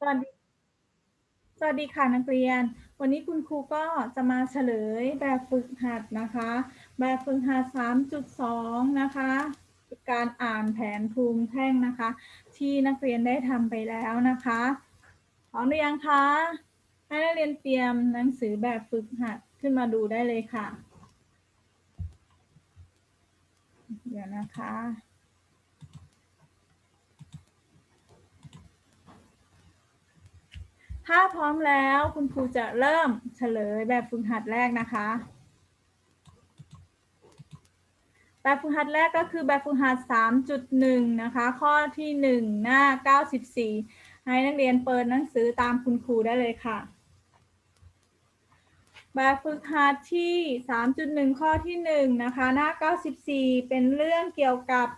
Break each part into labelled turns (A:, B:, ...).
A: สวัสดีสวัสดีค่ะนักเรียน วันนี้คุณครูก็จะมาเฉลยแบบฝึกหัดนะคะ แบบฝึกหัด 3.2 นะคะ การอ่านแผนภูมิแท่งนะคะ ที่นักเรียนได้ทำไปแล้วนะคะพร้อมหรือยังคะให้นักเรียนเตรียมหนังสือแบบฝึกหัดขึ้นมาดูได้เลยค่ะ เดี๋ยวนะคะ ถ้าพร้อมแล้วคุณครูจะเริ่มเฉลยแบบฝึกหัดแรกนะคะ แบบฝึกหัดแรกก็คือแบบฝึกหัด 3.1 นะคะ ข้อที่ 1 หน้า 94 ให้นักเรียนเปิดหนังสือตามคุณครูได้เลยค่ะ แบบฝึกหัดที่ 3.1 ข้อที่ 1 นะคะ หน้า 94 เป็นเรื่องเกี่ยวกับ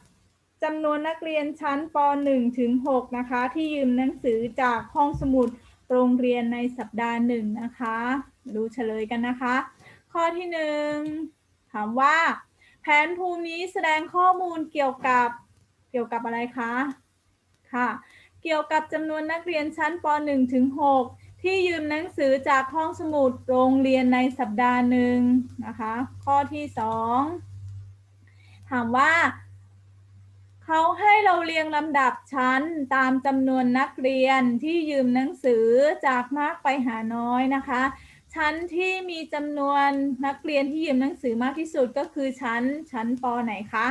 A: จำนวนนักเรียนชั้นป .1 ถึง 6 นะคะ ที่ยืมหนังสือจากห้องสมุด โรงเรียนในสัปดาห์หนึ่งนะคะ ดูเฉลยกันนะคะ ข้อที่1ถามว่า แผนภูมินี้แสดงข้อมูลเกี่ยวกับเกี่ยวกับอะไรคะ ค่ะ เกี่ยวกับจำนวนนักเรียนชั้นป .1 ถึง 6 ที่ยืมหนังสือจากห้องสมุดโรงเรียนในสัปดาห์หนึ่งนะคะ ข้อที่ 2 ถามว่า เขาให้เราเรียงลำดับชั้นตามจำนวนนักเรียนที่ยืมหนังสือจากมากไปหาน้อยนะคะ ชั้นที่มีจำนวนนักเรียนที่ยืมหนังสือมากที่สุดก็คือชั้นชั้นปไหนคะ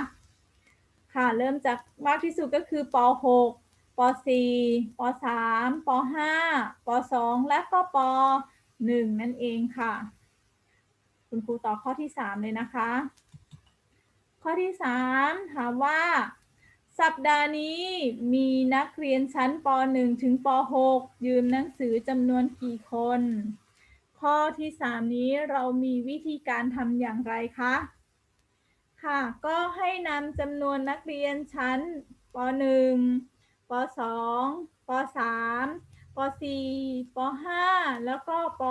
A: ค่ะเริ่มจากมากที่สุดก็คือป .6 ป .4 ป .3 ป .5 ป .2 และก็ป .1 นั่นเองค่ะ คุณครูต่อข้อที่ 3 เลยนะคะ ข้อที่ 3 ถามว่า สัปดาห์นี้มีนักเรียนชั้นป .1 ถึงป .6 ยืมหนังสือจำนวนกี่คน ข้อที่ 3 นี้เรามีวิธีการทำอย่างไรคะ ค่ะ ก็ให้นำจำนวนนักเรียนชั้นป .1 ป .2 ป .3 ป .4 ป .5 แล้วก็ป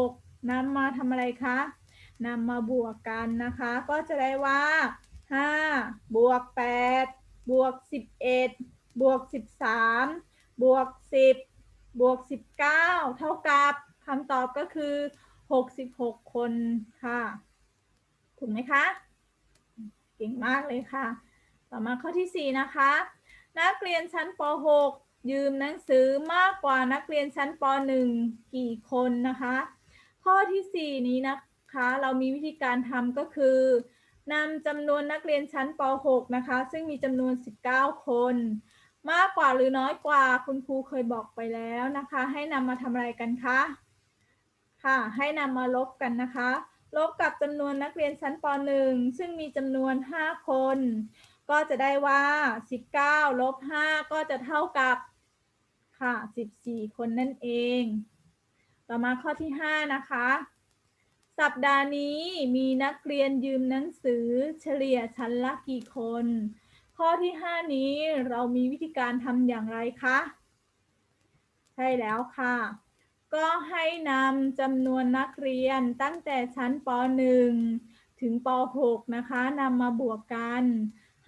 A: .6 นำมาทำอะไรคะนำมาบวกกันนะคะ ก็จะได้ว่า 5 บวก 8 บวก11บวก13บวก10บวก19เท่ากับคำตอบก็คือ66คนค่ะ ถูกไหมคะ เก่งมากเลยค่ะ ต่อมาข้อที่4นะคะ นักเรียนชั้นป .6 ยืมหนังสือมากกว่านักเรียนชั้นป .1 กี่คนนะคะ ข้อที่4นี้นะคะ เรามีวิธีการทำก็คือ นำจำนวนนักเรียนชั้นป .6 นะคะ ซึ่งมีจำนวน 19 คน มากกว่าหรือน้อยกว่าคุณครูเคยบอกไปแล้วนะคะ ให้นำมาทำอะไรกันคะ ค่ะ ให้นำมาลบกันนะคะ ลบกับจำนวนนักเรียนชั้นป .1 ซึ่งมีจำนวน 5 คน ก็จะได้ว่า 19 ลบ 5 ก็จะเท่ากับ ค่ะ 14 คนนั่นเอง ต่อมาข้อที่ 5 นะคะ สัปดาห์นี้มีนักเรียนยืมหนังสือเฉลี่ยชั้นละกี่คน ข้อที่ 5 นี้เรามีวิธีการทำอย่างไรคะ ใช่แล้วค่ะ ก็ให้นำจำนวนนักเรียนตั้งแต่ชั้นป .1 ถึงป .6 นะคะนำมาบวกกัน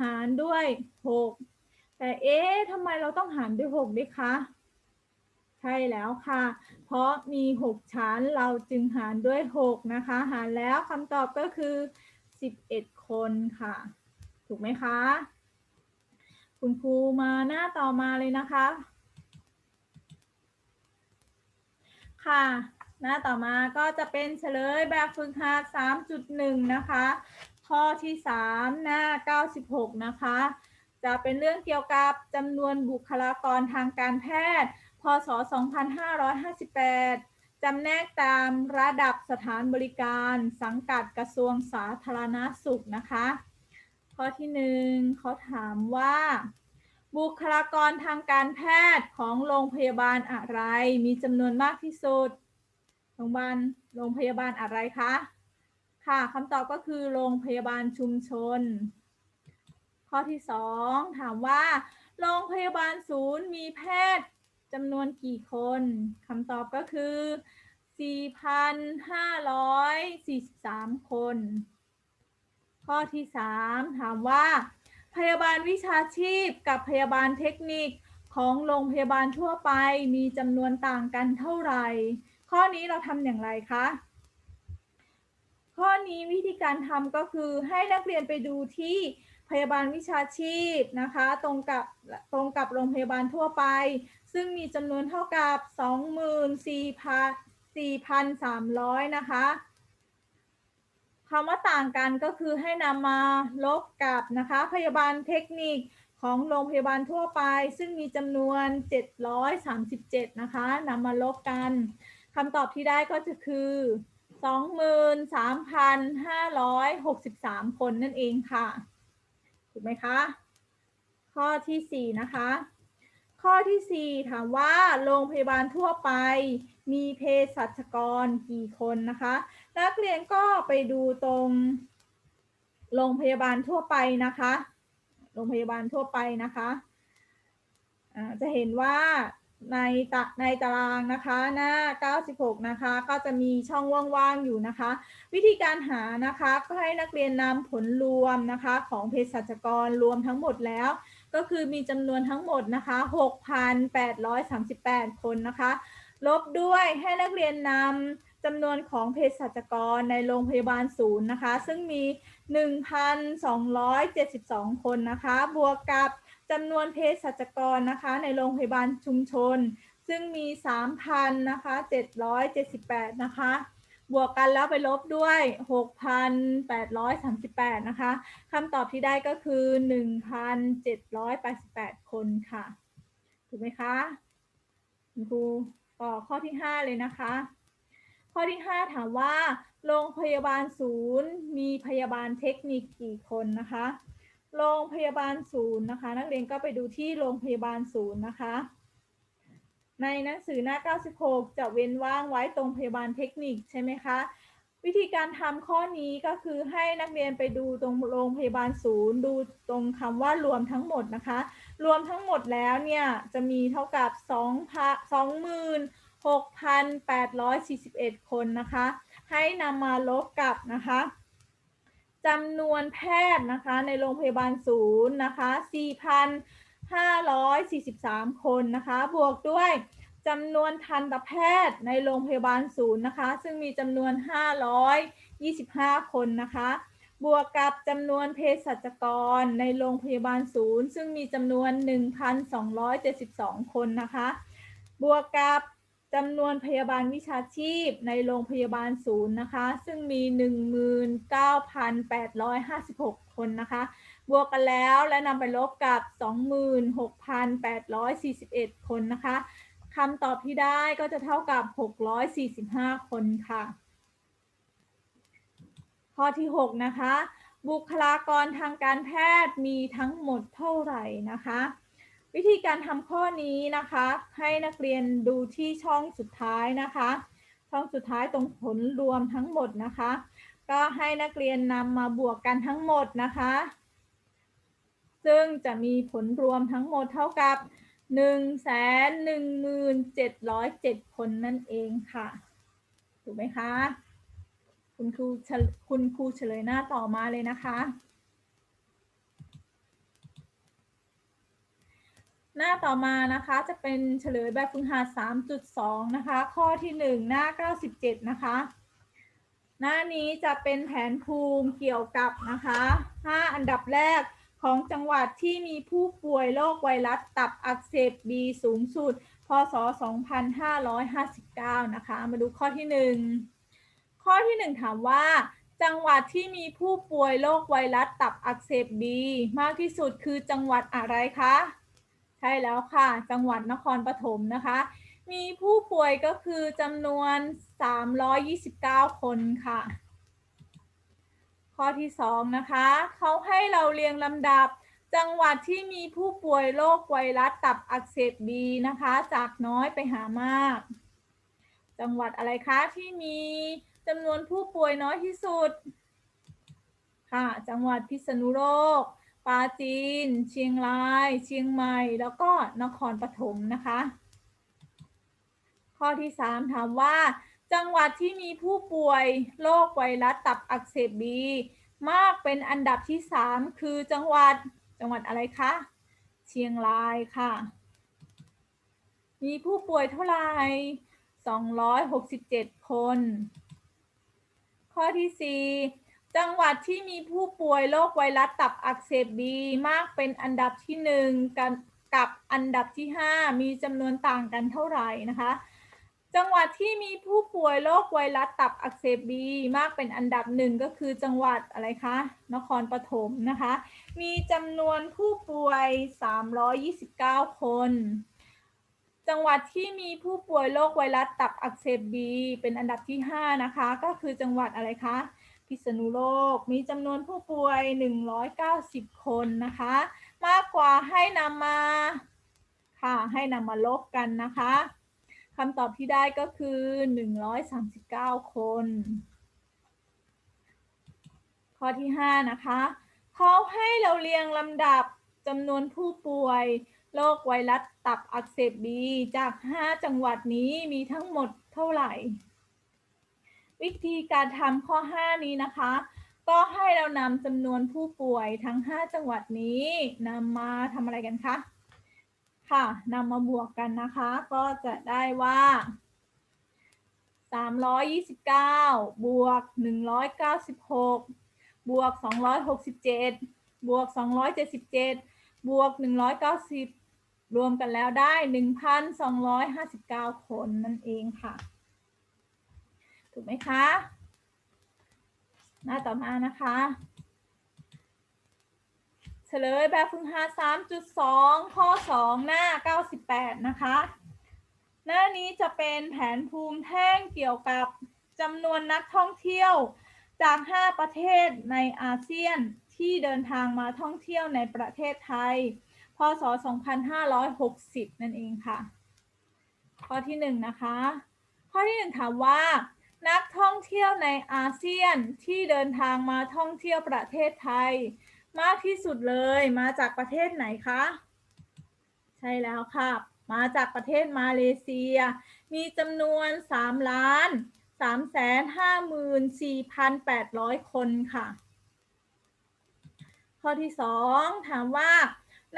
A: หารด้วย 6 แต่เอ๊ะทำไมเราต้องหารด้วย 6 ด้วยคะ ใช่แล้วค่ะ เพราะมี 6 ชั้นเราจึงหารด้วย 6 นะคะ หารแล้วคำตอบก็คือ 11 คนค่ะ ถูกไหมคะ คุณครูมาหน้าต่อมาเลยนะคะ ค่ะ หน้าต่อมาก็จะเป็นเฉลยแบบฝึกหัด 3.1 นะคะ ข้อที่ 3 หน้า 96 นะคะ จะเป็นเรื่องเกี่ยวกับจำนวนบุคลากรทางการแพทย์ พศ 2558 จำแนกตามระดับสถานบริการสังกัดกระทรวงสาธารณสุขนะคะ ข้อที่หนึ่งเขาถามว่า บุคลากรทางการแพทย์ของโรงพยาบาลอะไร มีจำนวนมากที่สุด โรงพยาบาลโรงพยาบาลอะไรคะ ค่ะคำตอบก็คือโรงพยาบาลชุมชน ข้อที่สองถามว่า โรงพยาบาลศูนย์มีแพทย์ จำนวนกี่คนคำตอบก็คือ 4,543 คน ข้อที่ 3 ถามว่า พยาบาลวิชาชีพกับพยาบาลเทคนิคของโรงพยาบาลทั่วไปมีจำนวนต่างกันเท่าไหร่ ข้อนี้เราทำอย่างไรคะ ข้อนี้วิธีการทำก็คือให้นักเรียนไปดูที่พยาบาลวิชาชีพนะคะ ตรงกับตรงกับโรงพยาบาลทั่วไป ซึ่งมีจำนวนเท่ากับ 24,300 นะคะคำว่าต่างกันก็คือให้นำมาลบกับนะคะ พยาบาลเทคนิคของโรงพยาบาลทั่วไป ซึ่งมีจำนวน 737 นะคะนำมาลบกันคำตอบที่ได้ก็จะคือ 23,563 คนนั่นเองค่ะ ถูกไหมคะ ข้อที่ 4 นะคะ ข้อที่ 4 ถามว่าโรงพยาบาลทั่วไป มีเภสัชกรกี่คนนะคะ นักเรียนก็ไปดูตรง โรงพยาบาลทั่วไปนะคะ โรงพยาบาลทั่วไปนะคะอ่าจะเห็นว่าในตะในตารางนะคะหน้า 96 นะคะ ก็จะมีช่องว่างๆอยู่นะคะ วิธีการหานะคะก็ให้นักเรียนนำผลรวมนะคะของเภสัชกรรวมทั้งหมดแล้ว ก็คือมีจำนวนทั้งหมดนะคะ6,838 คนนะคะ ลบด้วยให้นักเรียนนำจำนวนของเภสัชกรในโรงพยาบาลศูนย์นะคะ ซึ่งมี 1,272 คนนะคะ บวกกับจำนวนเภสัชกรนะคะ ในโรงพยาบาลชุมชน ซึ่งมี 3,000นะคะ778 นะคะ บวกกันแล้วไปลบด้วย 6,838 นะคะคำตอบที่ได้ก็คือ 1,788 คนค่ะ ถูกไหมคะคุณครูต่อข้อที่ 5 เลยนะคะ ข้อที่ 5 ถามว่า โรงพยาบาลศูนย์ มีพยาบาลเทคนิคกี่คนนะคะ โรงพยาบาลศูนย์นะคะ นักเรียนก็ไปดูที่โรงพยาบาลศูนย์นะคะ ในหนังสือหน้า 96 จะเว้นว่างไว้ตรงพยาบาลเทคนิคใช่ไหมคะ วิธีการทำข้อนี้ก็คือให้นักเรียนไปดูตรงโรงพยาบาลศูนย์ ดูตรงคำว่ารวมทั้งหมดนะคะ รวมทั้งหมดแล้วเนี่ยจะมีเท่ากับ 26,841 คนนะคะ ให้นำมาลบกับนะคะจำนวนแพทย์นะคะในโรงพยาบาลศูนย์นะคะ 543 คนนะคะ บวกด้วยจำนวนทันตแพทย์ในโรงพยาบาลศูนย์นะคะ ซึ่งมีจำนวน 525 คนนะคะ บวกกับจำนวนเภสัชกรในโรงพยาบาลศูนย์ ซึ่งมีจำนวน 1,272 คนนะคะ บวกกับจำนวนพยาบาลวิชาชีพในโรงพยาบาลศูนย์นะคะ ซึ่งมี 19,856 คนนะคะ บวกกันแล้วและนำไปลบกับ 26,841 คนนะคะคำตอบที่ได้ก็จะเท่ากับ 645 คนค่ะ ข้อที่ 6 นะคะ บุคลากรทางการแพทย์มีทั้งหมดเท่าไหร่นะคะ วิธีการทำข้อนี้นะคะ ให้นักเรียนดูที่ช่องสุดท้ายนะคะ ช่องสุดท้ายตรงผลรวมทั้งหมดนะคะ ก็ให้นักเรียนนำมาบวกกันทั้งหมดนะคะ ซึ่งจะมีผลรวมทั้งหมดเท่ากับ 1 1 7 0 7 คนนั่นเองค่ะ ถูกไหมคะ คุณครูคุณครูเฉลยหน้าต่อมาเลยนะคะ หน้าต่อมานะคะจะเป็นเฉลยแบบฝึกหัด 3.2 นะคะ ข้อที่ 1 หน้า 97 นะคะหน้านี้จะเป็นแผนภูมิเกี่ยวกับนะคะ 5 อันดับแรก ของจังหวัดที่มีผู้ป่วยโรคไวรัสตับอักเสบบีสูงสุด พศ 2559 นะคะ มาดูข้อที่ 1 ข้อที่ 1 ถามว่า จังหวัดที่มีผู้ป่วยโรคไวรัสตับอักเสบบีมากที่สุดคือจังหวัดอะไรคะ ใช่แล้วค่ะ จังหวัดนครปฐมนะคะ มีผู้ป่วยก็คือจำนวน 329 คนค่ะ ข้อที่ 2 นะคะ เขาให้เราเรียงลำดับจังหวัดที่มีผู้ป่วยโรคไวรัสตับอักเสบบีนะคะ จากน้อยไปหามาก จังหวัดอะไรคะที่มีจำนวนผู้ป่วยน้อยที่สุด ค่ะ จังหวัดพิษณุโลก ปราจีน เชียงราย เชียงใหม่ แล้วก็นครปฐมนะคะ ข้อที่ 3 ถามว่า จังหวัดที่มีผู้ป่วยโรคไวรัสตับอักเสบบีมากเป็นอันดับที่ 3 คือจังหวัดจังหวัดอะไรคะ เชียงรายค่ะ มีผู้ป่วยเท่าไหร่ 267 คน ข้อที่ 4 จังหวัดที่มีผู้ป่วยโรคไวรัสตับอักเสบบีมากเป็นอันดับที่ 1 กันกับอันดับที่ 5 มีจำนวนต่างกันเท่าไหร่นะคะ จังหวัดที่มีผู้ป่วยโรคไวรัสตับอักเสบบีมากเป็นอันดับหนึ่งก็คือจังหวัดอะไรคะ นครปฐมนะคะ มีจำนวนผู้ป่วย 329 คน จังหวัดที่มีผู้ป่วยโรคไวรัสตับอักเสบบีเป็นอันดับที่ 5 นะคะ ก็คือจังหวัดอะไรคะ พิษณุโลก มีจำนวนผู้ป่วย 190 คนนะคะ มากกว่าให้นำมา ค่ะ ให้นำมาลบกันนะคะ คำตอบที่ได้ก็คือ 139 คน ข้อที่ 5 นะคะเขาให้เราเรียงลำดับจำนวนผู้ป่วยโรคไวรัสตับอักเสบบีจาก 5 จังหวัดนี้มีทั้งหมดเท่าไหร่ วิธีการทำข้อ 5 นี้นะคะ ก็ให้เรานำจำนวนผู้ป่วยทั้ง 5 จังหวัดนี้นำมาทำอะไรกันคะ ค่ะนำมาบวกกันนะคะ ก็จะได้ว่า 329 บวก 196 บวก 267 บวก 277 บวก 190 รวมกันแล้วได้ 1,259 คนนั่นเองค่ะ ถูกไหมคะ หน้าต่อมานะคะ ฉลยแบบฝึกหัด3.2 ข้อ 2 หน้า 98 นะคะ หน้านี้จะเป็นแผนภูมิแท่งเกี่ยวกับจำนวนนักท่องเที่ยวจาก 5 ประเทศในอาเซียนที่เดินทางมาท่องเที่ยวในประเทศไทย พศ 2560 นั่นเองค่ะ ข้อที่ 1 นะคะ ข้อที่ 1 ถามว่า นักท่องเที่ยวในอาเซียนที่เดินทางมาท่องเที่ยวประเทศไทย มากที่สุดเลย มาจากประเทศไหนคะ ใช่แล้วค่ะ มาจากประเทศมาเลเซีย มีจำนวน3ล้าน3แสน54,800คนค่ะ ข้อที่2ถามว่า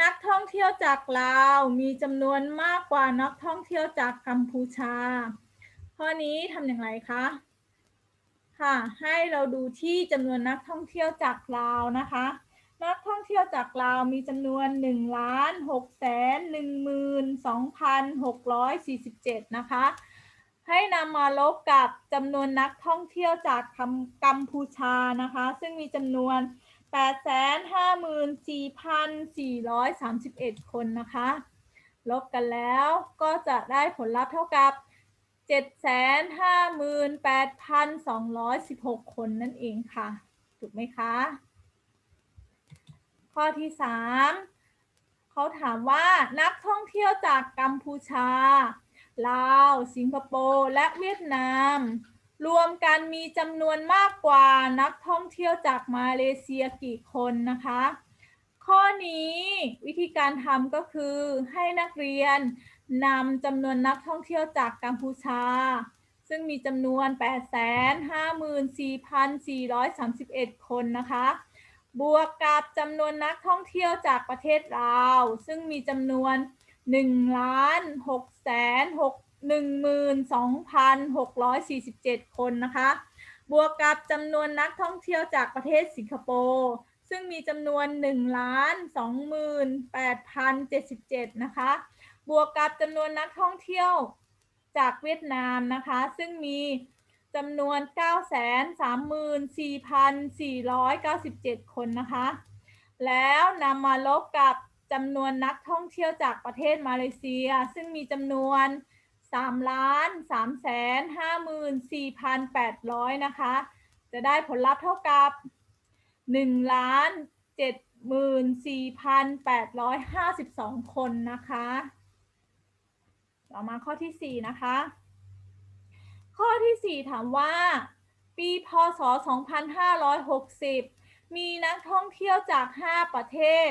A: นักท่องเที่ยวจากลาวมีจำนวนมากกว่านักท่องเที่ยวจากกัมพูชา ข้อนี้ทำอย่างไรคะค่ะ ให้เราดูที่จำนวนนักท่องเที่ยวจากลาวนะคะ นักท่องเที่ยวจากลาวมีจำนวน1ล้าน6แสน12,647 นะคะ ให้นำมาลบกับจำนวนนักท่องเที่ยวจากกัมพูชานะคะ ซึ่งมีจำนวน 854,431 คนนะคะ ลบกันแล้วก็จะได้ผลลัพธ์เท่ากับ 758,216 คนนั่นเองค่ะ ถูกไหมคะ ข้อที่3เขาถามว่านักท่องเที่ยวจากกัมพูชา ลาว สิงคโปร์ และเวียดนาม รวมกันมีจำนวนมากกว่านักท่องเที่ยวจากมาเลเซียกี่คนนะคะ ข้อนี้วิธีการทำก็คือให้นักเรียนนำจำนวนนักท่องเที่ยวจากกัมพูชา ซึ่งมีจำนวน 854,431 คนนะคะ บวกกับจำนวนนักท่องเที่ยวจากประเทศลาว ซึ่งมีจำนวน1ล้าน6แสน12,647 คนนะคะ บวกกับจำนวนนักท่องเที่ยวจากประเทศสิงคโปร์ซึ่งมีจำนวน1ล้าน28,077 นะคะ บวกกับจำนวนนักท่องเที่ยวจากเวียดนามนะคะ ซึ่งมี จำนวน 934,497 คนนะคะ แล้วนำมาลบกับจำนวนนักท่องเที่ยวจากประเทศมาเลเซีย ซึ่งมีจำนวน3ล้าน3แสน54,800 นะคะ จะได้ผลลัพธ์เท่ากับ1ล้าน74,852 คนนะคะ ต่อมาข้อที่ 4 นะคะ ข้อที่ 4 ถามว่า ปีพศ 2560 มีนักท่องเที่ยวจาก 5 ประเทศ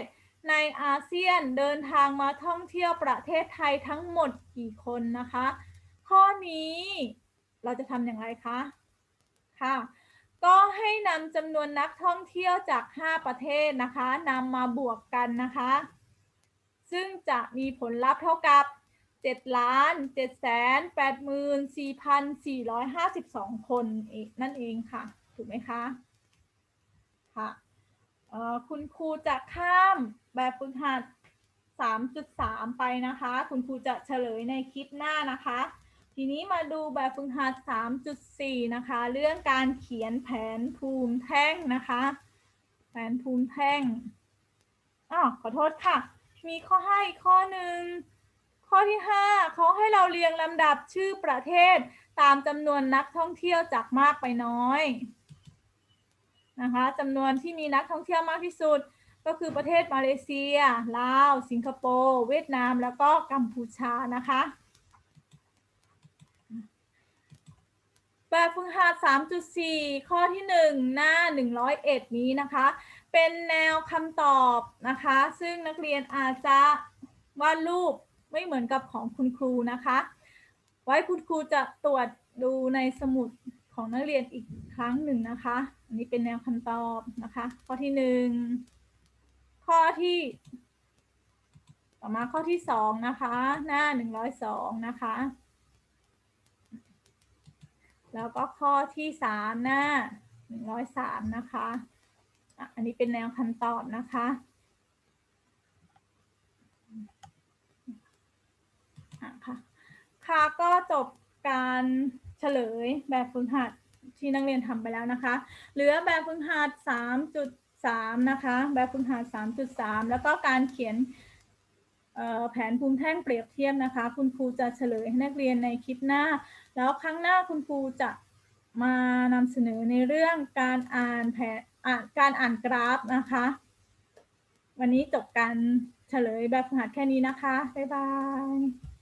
A: ในอาเซียนเดินทางมาท่องเที่ยวประเทศไทยทั้งหมดกี่คนนะคะ ข้อนี้เราจะทำอย่างไรคะค่ะก็ให้นำจำนวนนักท่องเที่ยวจาก 5 ประเทศนะคะนำมาบวกกันนะคะ ซึ่งจะมีผลลัพธ์เท่ากับ เจ็ดล้านเจ็ดแสนแปดหมื่นสี่พันสี่ร้อยห้าสิบสองคนนั่นเองค่ะ ถูกไหมคะ ค่ะคุณครูจะข้ามแบบฝึกหัด 3.3 ไปนะคะ คุณครูจะเฉลยในคลิปหน้านะคะ ทีนี้มาดูแบบฝึกหัด 3.4 นะคะ เรื่องการเขียนแผนภูมิแท่งนะคะ แผนภูมิแท่งอ้าวขอโทษค่ะ มีข้อให้อีกข้อหนึ่ง ข้อที่ 5เขาให้เราเรียงลำดับชื่อประเทศตามจำนวนนักท่องเที่ยวจากมากไปน้อยนะคะจำนวนที่มีนักท่องเที่ยวมากที่สุด ก็คือประเทศมาเลเซีย ลาว สิงคโปร์ เวียดนาม แล้วก็กัมพูชานะคะแบบฝึกหัด3.4 ข้อที่ 1 หน้า 101 นี้นะคะ เป็นแนวคำตอบนะคะ ซึ่งนักเรียนอาจจะวาดรูป ไม่เหมือนกับของคุณครูนะคะ ไว้คุณครูจะตรวจดูในสมุดของนักเรียนอีกครั้งหนึ่งนะคะ อันนี้เป็นแนวคำตอบนะคะ ข้อที่หนึ่งข้อที่ ต่อมาข้อที่สองนะคะ หน้าหนึ่งร้อยสองนะคะ แล้วก็ข้อที่สามหน้าหนึ่งร้อยสามนะคะอะอันนี้เป็นแนวคำตอบนะคะอะ ค่ะ ค่ะก็จบการเฉลยแบบฝึกหัดที่นักเรียนทำไปแล้วนะคะ เหลือแบบฝึกหัด 3.3 นะคะ แบบฝึกหัด 3.3 แล้วก็การเขียนแผนภูมิแท่งเปรียบเทียบนะคะ คุณครูจะเฉลยให้นักเรียนในคลิปหน้า แล้วครั้งหน้าคุณครูจะมานำเสนอในเรื่องการอ่านแผนการอ่านกราฟนะคะ วันนี้จบการเฉลยแบบฝึกหัดแค่นี้นะคะ บ๊ายบาย